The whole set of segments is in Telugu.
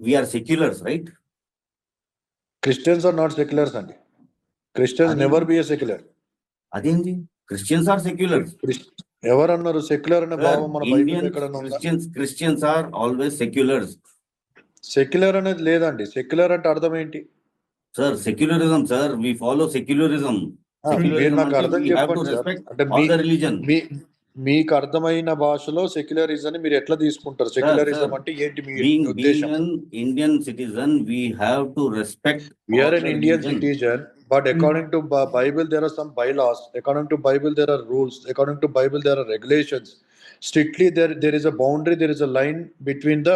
We are seculars right Christians are not seculars అండి క్రిస్టియన్స్ నెవర్ బి సెక్యులర్ అదేంటి క్రిస్టియన్స్ ఆర్ సెక్యులర్స్ ఎవరు అన్నారు సెక్యులర్ అనే భావం మన Christians Christians are always seculars secular అనేది లేదండి. సెక్యులర్ అంటే అర్థం ఏంటి? Sir secularism sir we follow secularism నాకు అర్థం చెప్పండి సార్ అంటే రిలీజన్ మీకు అర్థమైన భాషలో సెక్యులరిజం మీరు ఎట్లా తీసుకుంటారు సెక్యులరిజం. అంటే ఏంటి మీ ఉద్దేశం we have to respect. We are all an the Indian. Citizen but according to Bible there are some bylaws according to Bible there are rules according to Bible there are regulations strictly there there is a boundary there is a line between the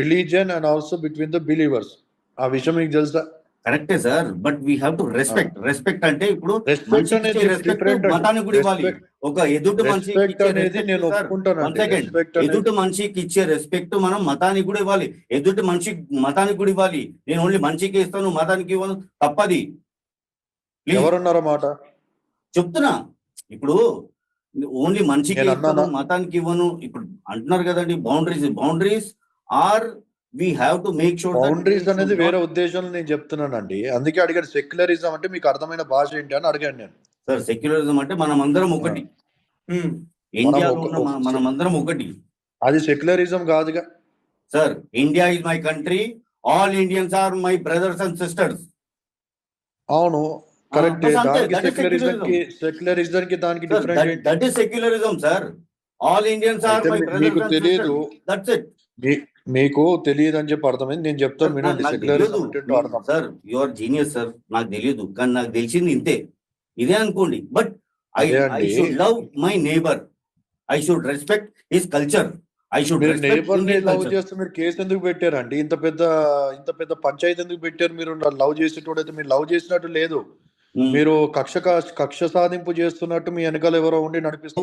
religion and also between the believers ఆ విషయం మీకు తెలుసా కరెక్టే sir but we have to respect. Respect అంటే ఇప్పుడు మతానికి కూడా ఇవ్వాలి. ఒక ఎదుటి మనిషికి ఎదుటి మనిషికి ఇచ్చే రెస్పెక్ట్ మనం మతానికి కూడా ఇవ్వాలి. ఎదుటి మనిషి మతానికి కూడా ఇవ్వాలి. నేను ఓన్లీ మనిషికి ఇస్తాను మతానికి ఇవ్వను తప్పది. ఎవరన్నారో మాట? చెప్తున్నా. ఇప్పుడు ఓన్లీ మనిషికి? మతానికి ఇవ్వను. ఇప్పుడు అంటున్నారు కదండి boundaries boundaries are we have to make sure boundaries అనేది వేరే ఉద్దేశంలో నేను చెప్తున్నానండి. అందుకే అడిగాను సెక్యులరిజం అంటే మీకు అర్థమైన భాష ఏంటి? అని అడిగాను నేను. సార్ సెక్యులరిజం అంటే మనం అందరం ఒకటి. ఇండియాలో ఒక- ఉన్న మన- అందరం ఒకటి. అది సెక్యులరిజం కాదుగా. Sir India is my country all Indians are my brothers and sisters అవును. కరెక్ట్ సెక్యులరిజం కి సెక్యులరిజం కి దానికి different that is secularism sir all Indians are my మీ- మీకు బ్రదర్స్ తెలియదు దట్స్ ఇట్ మీకు తెలియదు అని చెప్పి అర్థమైంది. నేను చెప్తాను వినండి. Sir you are genius sir నాకు తెలియదు కానీ నాకు తెలిసింది ఇంతే. ఇదే అనుకోండి. But I. Should love my neighbour I should respect his culture I should నేబర్ని love చేస్తే మీరు కేసు ఎందుకు పెట్టారండి? ఇంత పెద్ద ఇంత పెద్ద పంచాయతీ ఎందుకు పెట్టారు మీరు? లవ్ చేసేటోడైతే మీరు లవ్ చేసినట్టు లేదు. మీరు కక్ష కక్ష సాధింపు చేస్తున్నట్టు మీ వెనకాల ఎవరో ఉండి నడిపిస్తూ